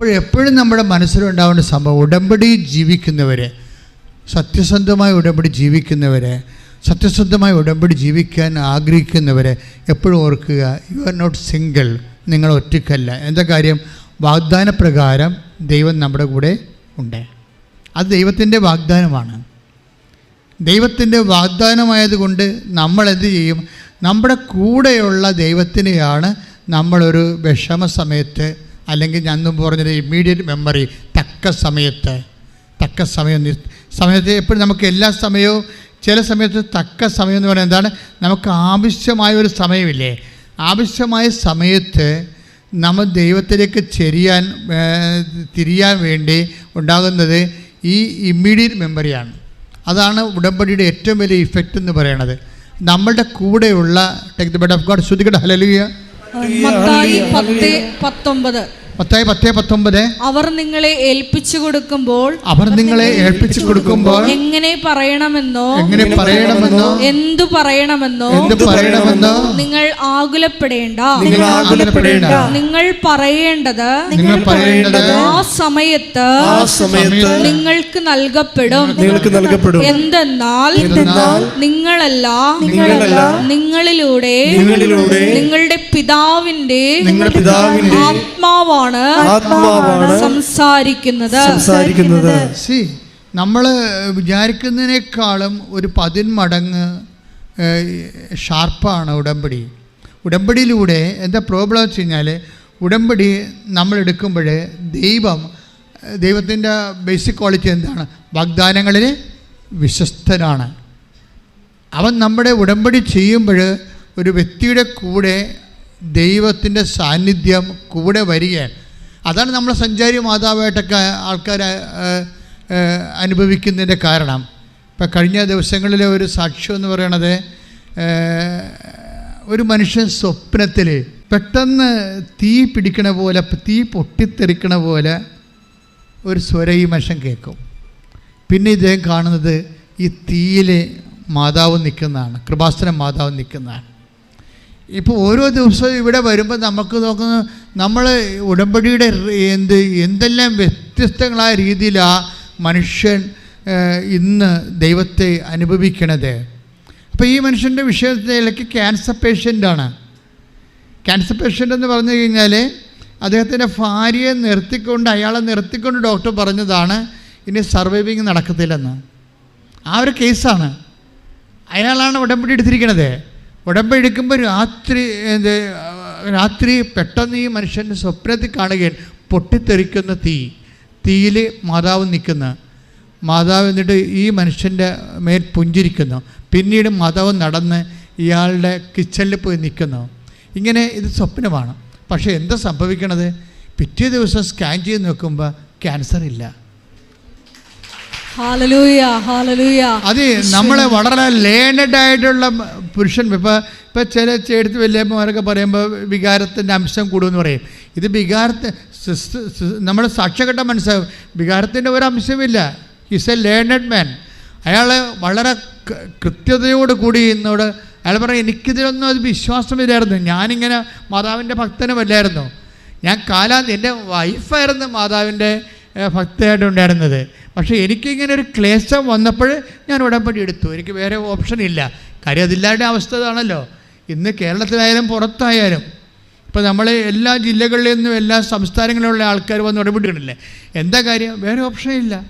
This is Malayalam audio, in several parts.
അപ്പോൾ എപ്പോഴും നമ്മുടെ മനസ്സിലുണ്ടാവേണ്ട സംഭവം ഉടമ്പടി ജീവിക്കുന്നവർ സത്യസന്ധമായ ഉടമ്പടി ജീവിക്കുന്നവരെ സത്യസന്ധമായ ഉടമ്പടി ജീവിക്കാൻ ആഗ്രഹിക്കുന്നവരെ എപ്പോഴും ഓർക്കുക യു ആർ നോട്ട് സിംഗിൾ നിങ്ങൾ ഒറ്റക്കല്ല എന്താ കാര്യം? വാഗ്ദാന പ്രകാരം ദൈവം നമ്മുടെ കൂടെ ഉണ്ട്. അത് ദൈവത്തിന്റെ വാഗ്ദാനമാണ്. ദൈവത്തിന്റെ വാഗ്ദാനമായതുകൊണ്ട് നമ്മളെന്ത് ചെയ്യും? നമ്മുടെ കൂടെയുള്ള ദൈവത്തിനെയാണ് നമ്മളൊരു വിഷമ സമയത്ത് അല്ലെങ്കിൽ ഞാൻ മുമ്പ് പറഞ്ഞത് ഇമ്മീഡിയറ്റ് മെമ്മറി തക്ക സമയത്ത് തക്ക സമയം സമയത്ത് എപ്പോഴും നമുക്ക് എല്ലാ സമയവും ചില സമയത്ത് തക്ക സമയം എന്ന് പറയുന്നത് എന്താണ്? നമുക്ക് ആവശ്യമായ ഒരു സമയമില്ലേ? ആവശ്യമായ സമയത്ത് നമ്മൾ ദൈവത്തിലേക്ക് ചെരിയാൻ തിരിയാൻ വേണ്ടി ഉണ്ടാകുന്നത് ഈ ഇമ്മീഡിയറ്റ് മെമ്മറിയാണ് അതാണ് ഉടമ്പടിയുടെ ഏറ്റവും വലിയ ഇഫക്റ്റ് എന്ന് പറയുന്നത് നമ്മളുടെ കൂടെയുള്ള take the bed of God ശ്രുതികട ഹലലിയ പത്തായി പത്തേ പത്തൊമ്പത്. അവർ നിങ്ങളെ ഏൽപ്പിച്ചു കൊടുക്കുമ്പോൾ അവർ നിങ്ങളെ ഏൽപ്പിച്ചു കൊടുക്കുമ്പോൾ എങ്ങനെ പറയണമെന്നോ? എങ്ങനെ പറയണമെന്നോ? എന്തു പറയണമെന്നോ? എന്തു പറയണമെന്നോ? നിങ്ങൾ ആകുലപ്പെടേണ്ട. നിങ്ങൾ ആകുലപ്പെടേണ്ട. നിങ്ങൾ പറയേണ്ടത് നിങ്ങൾ പറയേണ്ടത് ആ സമയത്ത് ആ സമയത്ത് നിങ്ങൾക്ക് നൽകപ്പെടും. നിങ്ങൾക്ക് നൽകപ്പെടും. എന്തെന്നാൽ എന്തെന്നാൽ നിങ്ങളല്ല നിങ്ങളല്ല നിങ്ങളിലൂടെ നിങ്ങളിലൂടെ നിങ്ങളുടെ പിതാവിന്റെ നിങ്ങളുടെ പിതാവിന്റെ ആത്മാവാണ്. ആത്മാവാണ് ആത്മാവാണ് സംസാരിക്കുന്നത്. സംസാരിക്കുന്നത്. സി നമ്മൾ വിചാരിക്കുന്നതിനേക്കാളും ഒരു പതിന്മടങ്ങ് ഷാർപ്പാണ് ഉടമ്പടി. ഉടമ്പടിയിലൂടെ എന്താ പ്രോബ്ലം വെച്ച് കഴിഞ്ഞാൽ ഉടമ്പടി നമ്മൾ എടുക്കുമ്പോൾ ദൈവം ദൈവത്തിന്റെ ബേസിക് ക്വാളിറ്റി എന്താണ്? വാഗ്ദാനങ്ങളിൽ വിശ്വസ്തനാണ്. അവൻ നമ്മുടെ ഉടമ്പടി ചെയ്യുമ്പോൾ ഒരു വ്യക്തിയുടെ കൂടെ ദൈവത്തിന്റെ സാന്നിധ്യം കൂടെ വരികയാണ്. അതാണ് നമ്മൾ സഞ്ചാരി മാതാവായിട്ടൊക്കെ ആൾക്കാർ അനുഭവിക്കുന്നതിന്റെ കാരണം. ഇപ്പം കഴിഞ്ഞ ദിവസങ്ങളിലെ ഒരു സാക്ഷ്യം എന്ന് പറയണത് ഒരു മനുഷ്യൻ സ്വപ്നത്തിൽ പെട്ടെന്ന് തീ പിടിക്കണ പോലെ തീ പൊട്ടിത്തെറിക്കണ പോലെ ഒരു സ്വര ഈ മനുഷ്യൻ കേൾക്കും. പിന്നെ ഇദ്ദേഹം കാണുന്നത് ഈ തീയിൽ മാതാവ് നിൽക്കുന്നതാണ് കൃപാസ്തരം മാതാവ് നിൽക്കുന്നതാണ്. ഇപ്പോൾ ഓരോ ദിവസവും ഇവിടെ വരുമ്പോൾ നമുക്ക് നോക്കുന്ന നമ്മൾ ഉടമ്പടിയുടെ എന്ത് എന്തെല്ലാം വ്യത്യസ്തങ്ങളായ രീതിയിലാണ് മനുഷ്യൻ ഇന്ന് ദൈവത്തെ അനുഭവിക്കണത്. അപ്പോൾ ഈ മനുഷ്യന്റെ വിഷയത്തിലേക്ക് ക്യാൻസർ പേഷ്യന്റാണ് ക്യാൻസർ പേഷ്യന്റ് എന്ന് പറഞ്ഞു കഴിഞ്ഞാൽ അദ്ദേഹത്തിന്റെ ഭാര്യയെ നിർത്തിക്കൊണ്ട് അയാളെ നിർത്തിക്കൊണ്ട് ഡോക്ടർ പറഞ്ഞതാണ് ഇനി സർവൈവിങ് നടക്കത്തില്ലെന്ന്. ആ ഒരു കേസാണ് അയാളാണ് ഉടമ്പടി എടുത്തിരിക്കുന്നത് ഉടമ്പടി എടുക്കുമ്പോൾ രാത്രി എന്ത് രാത്രി പെട്ടെന്ന് ഈ മനുഷ്യന്റെ സ്വപ്നത്തിൽ കാണുകയാണ്. പൊട്ടിത്തെറിക്കുന്ന തീ തീയിൽ മാതാവ് നിൽക്കുന്ന. മാതാവ് എന്നിട്ട് ഈ മനുഷ്യന്റെ മേൽ പുഞ്ചിരിക്കുന്നു. പിന്നീട് മാതാവ് നടന്ന് ഇയാളുടെ കിച്ചണിൽ പോയി നിൽക്കുന്നു. ഇങ്ങനെ ഇത് സ്വപ്നമാണ്. പക്ഷേ എന്താ സംഭവിക്കണത്? പിറ്റേ ദിവസം സ്കാൻ ചെയ്ത് നോക്കുമ്പോൾ ക്യാൻസർ ഇല്ല. അത് നമ്മളെ വളരെ ലേണഡ് ആയിട്ടുള്ള പുരുഷൻ. ഇപ്പൊ ഇപ്പൊ ചില ചേടുത്ത് വലിയമ്മമാരൊക്കെ പറയുമ്പോൾ വികാരത്തിന്റെ അംശം കൂടുമെന്ന് പറയും. ഇത് വികാരത്തെ നമ്മുടെ സാക്ഷ്യഘട്ടം മനസ്സിലാവും. വികാരത്തിന്റെ ഒരു അംശമില്ല. ഈസ് എ ലേണഡ് മാൻ അയാൾ വളരെ കൃത്യതയോട് കൂടി എന്നോട് അയാൾ പറയും എനിക്കിതിലൊന്നും അത് വിശ്വാസമില്ലായിരുന്നു. ഞാനിങ്ങനെ മാതാവിന്റെ ഭക്തനുമല്ലായിരുന്നു. ഞാൻ കാലാ എന്റെ വൈഫായിരുന്നു മാതാവിന്റെ ഭക്തയായിട്ടുണ്ടായിരുന്നത് പക്ഷേ എനിക്കിങ്ങനെ ഒരു ക്ലേശം വന്നപ്പോൾ ഞാൻ ഉടമ്പടി എടുത്തു. എനിക്ക് വേറെ ഓപ്ഷൻ ഇല്ല. കാര്യം അതില്ലാതെ അവസ്ഥ ഇതാണല്ലോ. ഇന്ന് കേരളത്തിലായാലും പുറത്തായാലും ഇപ്പോൾ നമ്മൾ എല്ലാ ജില്ലകളിൽ നിന്നും എല്ലാ സംസ്ഥാനങ്ങളിലുള്ള ആൾക്കാർ വന്ന് ഉടമ്പടിയിടണില്ലേ എന്താ കാര്യം? വേറെ ഓപ്ഷൻ ഇല്ല.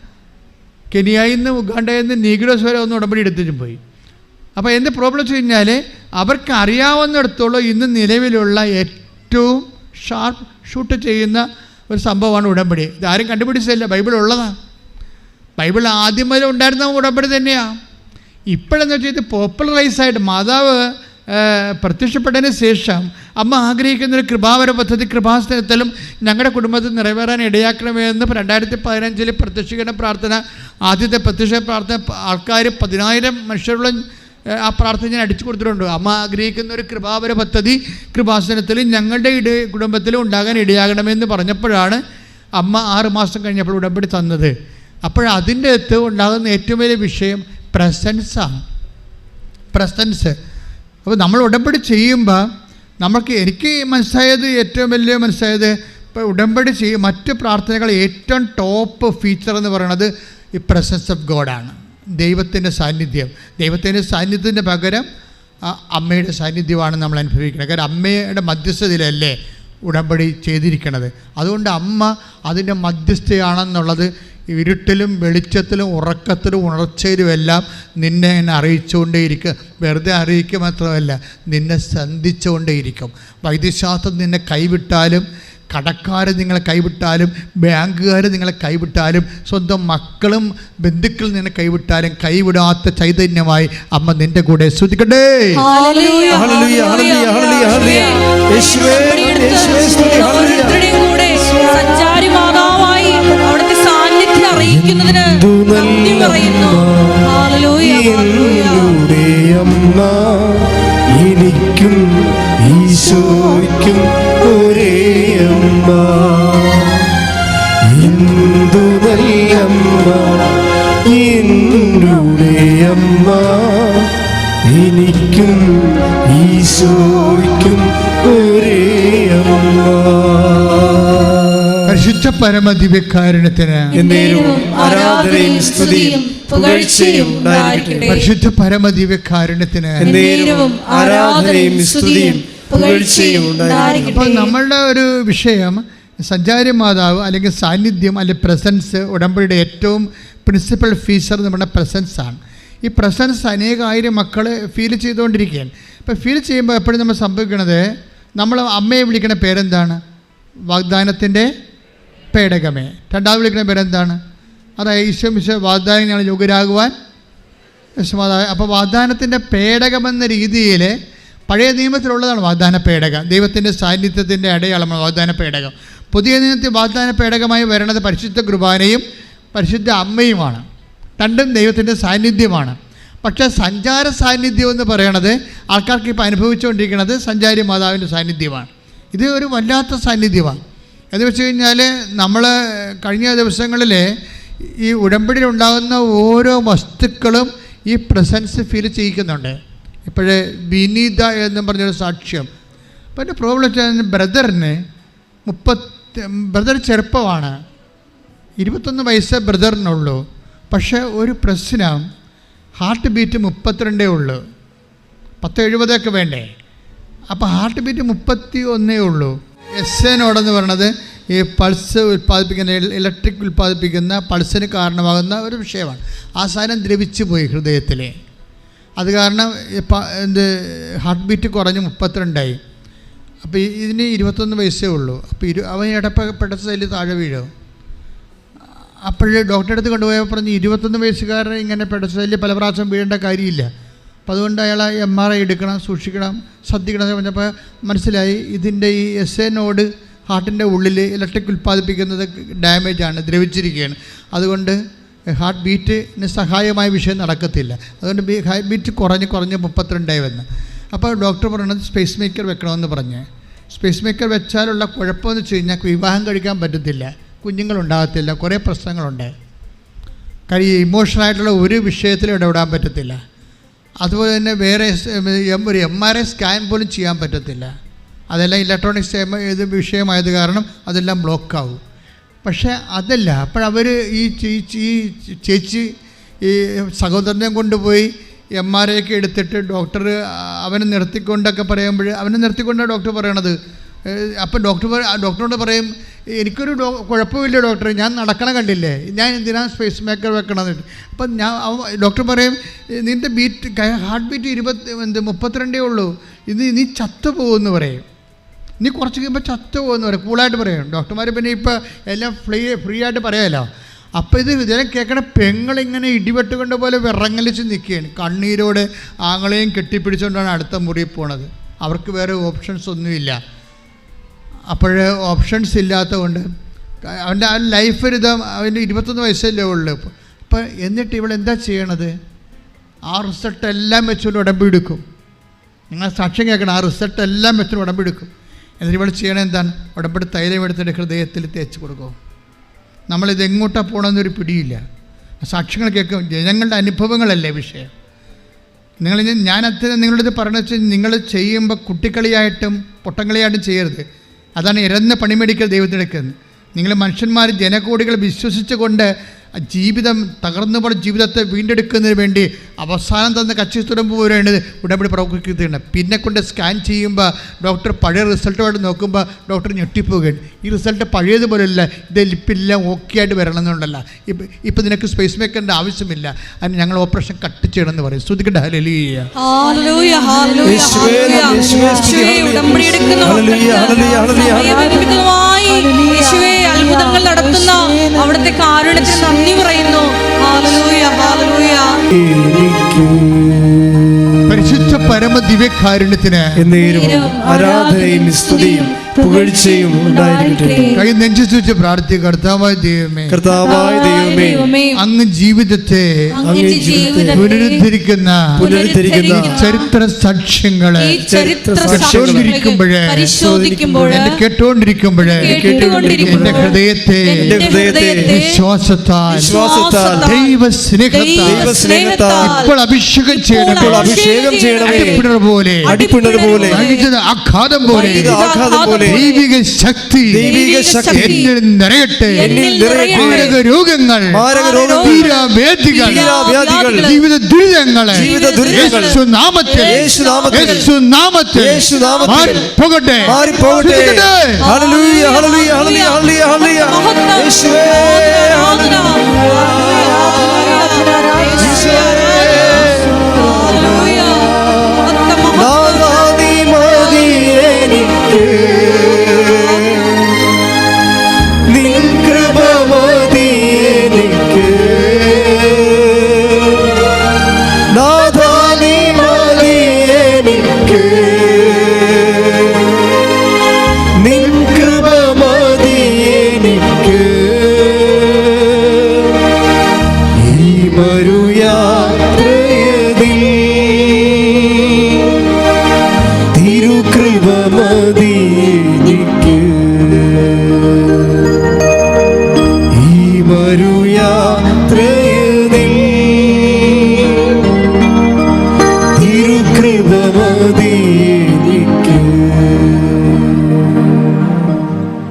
കെനിയായി നിന്ന് ഉഗാണ്ടയിൽ നിന്ന് നീഗ്രോസ് വരെ ഒന്ന് ഉടമ്പടി എടുത്തിട്ടും പോയി. അപ്പോൾ എന്ത് പ്രോബ്ലം വെച്ച് കഴിഞ്ഞാൽ അവർക്ക് അറിയാവുന്നിടത്തോളം ഇന്ന് നിലവിലുള്ള ഏറ്റവും ഷാർപ്പ് ഷൂട്ട് ചെയ്യുന്ന ഒരു സംഭവമാണ് ഉടമ്പടി. ഇതാരും കണ്ടുപിടിച്ചതല്ല. ബൈബിൾ ഉള്ളതാണ് ബൈബിൾ ആദ്യം മുതൽ ഉണ്ടായിരുന്ന ഉടമ്പടി തന്നെയാണ് ഇപ്പോഴെന്ന് വെച്ചാൽ ഇത് പോപ്പുലറൈസായിട്ട് മാതാവ് പ്രത്യക്ഷപ്പെട്ടതിന് ശേഷം അമ്മ ആഗ്രഹിക്കുന്ന ഒരു കൃപാവര പദ്ധതി കൃപാസ്ഥലത്തിലും ഞങ്ങളുടെ കുടുംബത്തിൽ നിറവേറാൻ ഇടയാക്കണമെന്ന് രണ്ടായിരത്തി പതിനഞ്ചിൽ പ്രത്യക്ഷീകരണ പ്രാർത്ഥന ആദ്യത്തെ പ്രത്യക്ഷ പ്രാർത്ഥന ആൾക്കാർ പതിനായിരം മനുഷ്യരുള്ള ആ പ്രാർത്ഥന ഞാൻ അടിച്ചു കൊടുത്തിട്ടുണ്ട്. അമ്മ ആഗ്രഹിക്കുന്ന ഒരു കൃപാവര പദ്ധതി കൃപാസനത്തിൽ ഞങ്ങളുടെ ഇട കുടുംബത്തിലും ഉണ്ടാകാൻ ഇടയാകണമെന്ന് പറഞ്ഞപ്പോഴാണ് അമ്മ ആറ് മാസം കഴിഞ്ഞപ്പോൾ ഉടമ്പടി തന്നത്. അപ്പോൾ അതിന്റെ അകത്ത് ഉണ്ടാകുന്ന ഏറ്റവും വലിയ വിഷയം പ്രസൻസാണ്. പ്രസൻസ്. അപ്പോൾ നമ്മൾ ഉടമ്പടി ചെയ്യുമ്പോൾ നമുക്ക് എനിക്ക് മനസ്സിലായത് ഏറ്റവും വലിയ മനസ്സിലായത് ഇപ്പോൾ ഉടമ്പടി ചെയ്യും മറ്റ് പ്രാർത്ഥനകൾ ഏറ്റവും ടോപ്പ് ഫീച്ചർ എന്ന് പറയുന്നത് ഈ പ്രസൻസ് ഓഫ് ഗോഡാണ്. ദൈവത്തിന്റെ സാന്നിധ്യം. ദൈവത്തിന്റെ സാന്നിധ്യത്തിന്റെ പകരം അമ്മയുടെ സാന്നിധ്യമാണ് നമ്മൾ അനുഭവിക്കുന്നത്. കാരണം അമ്മയുടെ മധ്യസ്ഥതയിലല്ലേ ഉടമ്പടി ചെയ്തിരിക്കുന്നത് അതുകൊണ്ട് അമ്മ അതിന്റെ മധ്യസ്ഥയാണെന്നുള്ളത് ഇരുട്ടിലും വെളിച്ചത്തിലും ഉറക്കത്തിലും ഉണർച്ചയിലും എല്ലാം നിന്നെ എന്നെ അറിയിച്ചുകൊണ്ടേയിരിക്കും. വെറുതെ അറിയിക്കുക മാത്രമല്ല നിന്നെ സന്ധിച്ചുകൊണ്ടേയിരിക്കും. വൈദ്യശാസ്ത്രം നിന്നെ കൈവിട്ടാലും കടക്കാർ നിങ്ങളെ കൈവിട്ടാലും ബാങ്കുകാർ നിങ്ങളെ കൈവിട്ടാലും സ്വന്തം മക്കളും ബന്ധുക്കൾ നിന്നെ കൈവിട്ടാലും കൈവിടാത്ത ചൈതന്യമായി അമ്മ നിന്റെ കൂടെ ശ്രദ്ധിക്കട്ടെ ഹല്ലേലൂയ, പറയുന്നു. പരിശുദ്ധ പരമ ദിവ്യകാരുണ്യത്തിന് ആരാധനയും സ്തുതിയും പുകഴ്ചയും ഉണ്ടായിരിക്കട്ടെ. പരിശുദ്ധ പരമ ദിവ്യകാരുണ്യത്തിന് ആരാധനയും സ്തുതിയും പുകഴ്ചയും അപ്പോൾ നമ്മളുടെ ഒരു വിഷയം സഞ്ചാരി മാതാവ് അല്ലെങ്കിൽ സാന്നിധ്യം അല്ലെങ്കിൽ പ്രസൻസ് ഉടമ്പടിയുടെ ഏറ്റവും പ്രിൻസിപ്പൽ ഫീച്ചർ നമ്മുടെ പ്രസൻസ് ആണ്. ഈ പ്രസൻസ് അനേകായിരം മക്കൾ ഫീൽ ചെയ്തുകൊണ്ടിരിക്കുകയാണ്. അപ്പോൾ ഫീൽ ചെയ്യുമ്പോൾ എപ്പോഴും നമ്മൾ സംഭവിക്കുന്നത് നമ്മൾ അമ്മയെ വിളിക്കുന്ന പേരെന്താണ്? വാഗ്ദാനത്തിന്റെ പേടകമേ. രണ്ടാമത് വിളിക്കുന്ന പേരെന്താണ്? അതായത് ഈശോ മിശോ വാഗ്ദാനങ്ങളാണ് യോഗ്യരാകുവാൻ യശമാതാവ്. അപ്പോൾ വാഗ്ദാനത്തിന്റെ പേടകമെന്ന രീതിയിൽ പഴയ നിയമത്തിലുള്ളതാണ് വാഗ്ദാന പേടകം. ദൈവത്തിന്റെ സാന്നിധ്യത്തിന്റെ അടയാളമാണ് വാഗ്ദാന പേടകം. പുതിയ നിയമത്തിൽ വാഗ്ദാന പേടകമായി വരണത് പരിശുദ്ധ കുർബാനയും പരിശുദ്ധ അമ്മയുമാണ്. രണ്ടും ദൈവത്തിന്റെ സാന്നിധ്യമാണ്. പക്ഷേ സഞ്ചാര സാന്നിധ്യം എന്ന് പറയണത് ആൾക്കാർക്ക് ഇപ്പോൾ അനുഭവിച്ചുകൊണ്ടിരിക്കുന്നത് സഞ്ചാരി മാതാവിന്റെ സാന്നിധ്യമാണ്. ഇത് ഒരു വല്ലാത്ത സാന്നിധ്യമാണ്. എന്ന് വെച്ച് കഴിഞ്ഞാൽ നമ്മൾ കഴിഞ്ഞ ദിവസങ്ങളിൽ ഈ ഉടമ്പടിയിൽ ഉണ്ടാകുന്ന ഓരോ വസ്തുക്കളും ഈ പ്രസൻസ് ഫീൽ ചെയ്യിക്കുന്നുണ്ട്. ഇപ്പോഴേ വിനീത എന്ന് പറഞ്ഞൊരു സാക്ഷ്യം. അപ്പോൾ എന്റെ പ്രോബ്ലം ബ്രദറിന് മുപ്പത്തി ബ്രദർ ചെറുപ്പമാണ്. ഇരുപത്തൊന്ന് വയസ്സ് ബ്രദറിനുള്ളൂ. പക്ഷേ ഒരു പ്രശ്നം ഹാർട്ട് ബീറ്റ് മുപ്പത്തിരണ്ടേ ഉള്ളൂ. പത്ത് എഴുപതൊക്കെ വേണ്ടേ? അപ്പോൾ ഹാർട്ട് ബീറ്റ് മുപ്പത്തി ഒന്നേ ഉള്ളൂ. എസ് എന്ന് പറയണത് ഈ പൾസ് ഉൽപ്പാദിപ്പിക്കുന്ന ഇലക്ട്രിക് ഉൽപ്പാദിപ്പിക്കുന്ന പൾസിന് കാരണമാകുന്ന ഒരു വിഷയമാണ്. ആ സാധനം ദ്രവിച്ചു പോയി ഹൃദയത്തിൽ അത് കാരണം എന്ത് ഹാർട്ട് ബീറ്റ് കുറഞ്ഞ് മുപ്പത്തിരണ്ടായി. അപ്പോൾ ഇതിന് ഇരുപത്തൊന്ന് വയസ്സേ ഉള്ളൂ. അപ്പോൾ ഇരു അവൻ ഇടപ്പെട്ട സൈഡിൽ താഴെ വീഴും. അപ്പോഴേ ഡോക്ടറെ അടുത്ത് കൊണ്ടുപോയപ്പോൾ പറഞ്ഞ് ഇരുപത്തൊന്ന് വയസ്സുകാരൻ ഇങ്ങനെ പെടസലിൽ പല പ്രാവശ്യം വീഴേണ്ട കാര്യമില്ല. അപ്പോൾ അതുകൊണ്ട് അയാൾ എം ആർ ഐ എടുക്കണം സൂക്ഷിക്കണം ശ്രദ്ധിക്കണം എന്ന് പറഞ്ഞപ്പോൾ മനസ്സിലായി ഇതിന്റെ ഈ എസ് എ നോഡ് ഹാർട്ടിന്റെ ഉള്ളിൽ ഇലക്ട്രിക് ഉൽപ്പാദിപ്പിക്കുന്നത് ഡാമേജാണ് ദ്രവിച്ചിരിക്കുകയാണ്. അതുകൊണ്ട് ഹാർട്ട് ബീറ്റിന് സഹായമായ വിഷയം നടക്കത്തില്ല. അതുകൊണ്ട് ഹാർട്ട് ബീറ്റ് കുറഞ്ഞ് കുറഞ്ഞ് മുപ്പത്തിരണ്ടായി വന്ന്. അപ്പോൾ ഡോക്ടർ പറയണത് സ്പേസ് മേക്കർ വെക്കണമെന്ന് പറഞ്ഞ്. സ്പേസ് മേക്കർ വെച്ചാലുള്ള കുഴപ്പമെന്ന് വെച്ച് കഴിഞ്ഞാൽ വിവാഹം കഴിക്കാൻ പറ്റത്തില്ല. കുഞ്ഞുങ്ങളുണ്ടാകത്തില്ല കുറേ പ്രശ്നങ്ങളുണ്ട്. കാര്യം ഇമോഷണലായിട്ടുള്ള ഒരു വിഷയത്തിലും ഇടപെടാൻ പറ്റത്തില്ല. അതുപോലെ തന്നെ വേറെ ഒരു എം ആർ ഐ സ്കാൻ പോലും ചെയ്യാൻ പറ്റത്തില്ല. അതെല്ലാം ഇലക്ട്രോണിക്സ് ഇത് വിഷയമായത് കാരണം അതെല്ലാം ബ്ലോക്കാവും പക്ഷേ അതല്ല അപ്പോഴവർ ഈ ഈ ചേച്ചി ഈ സഹോദരനെ കൊണ്ടുപോയി എം ആർ ഐ ഒക്കെ എടുത്തിട്ട് ഡോക്ടർ അവനെ നിർത്തിക്കൊണ്ടൊക്കെ പറയുമ്പോൾ അവനെ നിർത്തിക്കൊണ്ടാണ് ഡോക്ടർ പറയണത്. അപ്പോൾ ഡോക്ടർ ഡോക്ടറോട് പറയും എനിക്കൊരു ഡോ കുഴപ്പമില്ല ഡോക്ടർ ഞാൻ നടക്കണ കണ്ടില്ലേ? ഞാൻ എന്തിനാ സ്പേസ് മേക്കർ വെക്കണമെന്ന് അപ്പം ഞാൻ ഡോക്ടർ പറയും നിന്റെ ബീറ്റ് ഹാർട്ട് ബീറ്റ് ഇരുപത്തി എന്ത് മുപ്പത്തിരണ്ടേ ഉള്ളൂ. ഇത് നീ ചത്തു പോകുമെന്ന് പറയും. നീ കുറച്ച് കഴിയുമ്പോൾ ചത്തു പോകുമെന്ന് പറയും. കൂളായിട്ട് പറയും. ഡോക്ടർമാർ പിന്നെ ഇപ്പോൾ എല്ലാം ഫ്രീ ഫ്രീ ആയിട്ട് പറയാമല്ലോ അപ്പോൾ ഇത് ഇതിനെ കേൾക്കണ പെങ്ങളിങ്ങനെ കണ്ട പോലെ വിറങ്ങലിച്ച് നിൽക്കുകയാണ്. കണ്ണീരോട് ആങ്ങളെയും കെട്ടിപ്പിടിച്ചുകൊണ്ടാണ് അടുത്ത മുറിയിൽ പോണത്. അവർക്ക് വേറെ ഓപ്ഷൻസ് ഒന്നുമില്ല. അപ്പോൾ ഓപ്ഷൻസ് ഇല്ലാത്തതുകൊണ്ട് അവന്റെ ആ ലൈഫ് ഒരു അവന്റെ ഇരുപത്തൊന്ന് വയസ്സല്ലേ ഉള്ളൂ. അപ്പം എന്നിട്ട് എന്താ ചെയ്യണത്? ആ റിസൾട്ട് എല്ലാം വെച്ചുകൊണ്ട് ഉടമ്പെടുക്കും നിങ്ങൾ സാക്ഷ്യം കേൾക്കണം ആ റിസൾട്ട് എല്ലാം വെച്ചുകൊണ്ട് ഉടമ്പെടുക്കും എന്നിട്ട് ഇവൾ ചെയ്യണത് എന്താണ്? ഉടമ്പടി തൈലം എടുത്തിട്ട് ഹൃദയത്തിൽ തേച്ച് കൊടുക്കും. നമ്മളിത് എങ്ങോട്ടാണ് പോകണമെന്നൊരു പിടിയില്ല. സാക്ഷ്യങ്ങൾ കേൾക്കും. ജനങ്ങളുടെ അനുഭവങ്ങളല്ലേ വിഷയം. നിങ്ങൾ ഞാൻ അത്ര നിങ്ങളുടെ പറയണ വെച്ചാൽ നിങ്ങൾ ചെയ്യുമ്പോൾ കുട്ടിക്കളിയായിട്ടും പൊട്ടങ്കളിയായിട്ടും ചെയ്യരുത്. അതാണ് ഇരന്ന പണിമെടുക്കൽ ദൈവത്തിനെടുക്കുന്നത് നിങ്ങൾ മനുഷ്യന്മാർ ജനകോടികൾ വിശ്വസിച്ചുകൊണ്ട് ജീവിതം തകർന്നു പോലെ ജീവിതത്തെ വീണ്ടെടുക്കുന്നതിന് വേണ്ടി അവസാനം തന്ന കച്ചിത്തുടമ്പ് പോലെയാണ് ഉടമ്പടി പ്രവർത്തിക്കുന്നത്. പിന്നെ കൊണ്ട് സ്കാൻ ചെയ്യുമ്പോൾ ഡോക്ടർ പഴയ റിസൾട്ടുമായിട്ട് നോക്കുമ്പോൾ ഡോക്ടർ ഞെട്ടിപ്പോവുകയാണ് ഈ റിസൾട്ട് പഴയതുപോലെയല്ല ഇത് ഇപ്പം ഓക്കെ ആയിട്ട് വരണം എന്നുണ്ടല്ല ഇപ്പം ഇപ്പം നിനക്ക് സ്പേസ് മേക്കറിന്റെ ആവശ്യമില്ല. അതിന് ഞങ്ങൾ ഓപ്പറേഷൻ കട്ട് ചെയ്യണമെന്ന് പറയും. ശ്രുതിക്കട്ടെ ഹലലിയ അത്ഭുതങ്ങൾ നടത്തുന്ന അവിടുത്തെ കാരുണ്യത്തിന് നന്ദി പറയുന്നു. പരിശുദ്ധ പരമ ദിവ്യകാരുണ്യത്തിന് എന്നേരും ആരാധനയും സ്തുതിയും. പുകഴ്ചയും ഉണ്ടായിരിക്കട്ടെ. കൈ നെഞ്ചു വെച്ച് പ്രാർത്ഥിക്കുക. കർത്താവായ ദൈവമേ. കർത്താവായ ദൈവമേ. ദൈവമേ. അങ്ങ് ജീവിതത്തെ പുനരുദ്ധരിക്കുന്ന പുനരുദ്ധരിക്കുന്ന ചരിത്ര സാക്ഷ്യങ്ങളെ പരിശോധിക്കുമ്പോഴേ കേട്ടുകൊണ്ടിരിക്കുമ്പോൾ എന്റെ ഹൃദയത്തെ വിശ്വാസത്താൽ ദൈവ സ്നേഹത്താൽ ദൈവസ്നേഹത്താൽ ഇപ്പോൾ അഭിഷേകം ചെയ്യണം അഭിഷേകം ചെയ്യണം അടിപ്പിണർ പോലെ അടിപ്പിണർ പോലെ ആഘാതം പോലെ ആഘാതം പോലെ പോലെ ദൈവിക ശക്തി ദൈവിക ശക്തി എന്നിൽ നിറയട്ടെ. എന്നിൽ നിറയട്ടെ. മാരക രോഗങ്ങൾ മാരക രോഗങ്ങൾ തീരാവ്യാധികൾ തീരാവ്യാധികൾ ജീവിത ദുരിതങ്ങളെ ജീവിത ദുരിതങ്ങൾ. യേശു നാമത്തിൽ യേശു നാമത്തിൽ യേശു നാമത്തിൽ യേശു നാമത്തിൽ മാറി പോകട്ടെ മാറി പോകട്ടെ ഹല്ലേലൂയ ഹല്ലേലൂയ ഹല്ലേലൂയ. ഹല്ലേലൂയ യേശുവേ ഹല്ലേലൂയ.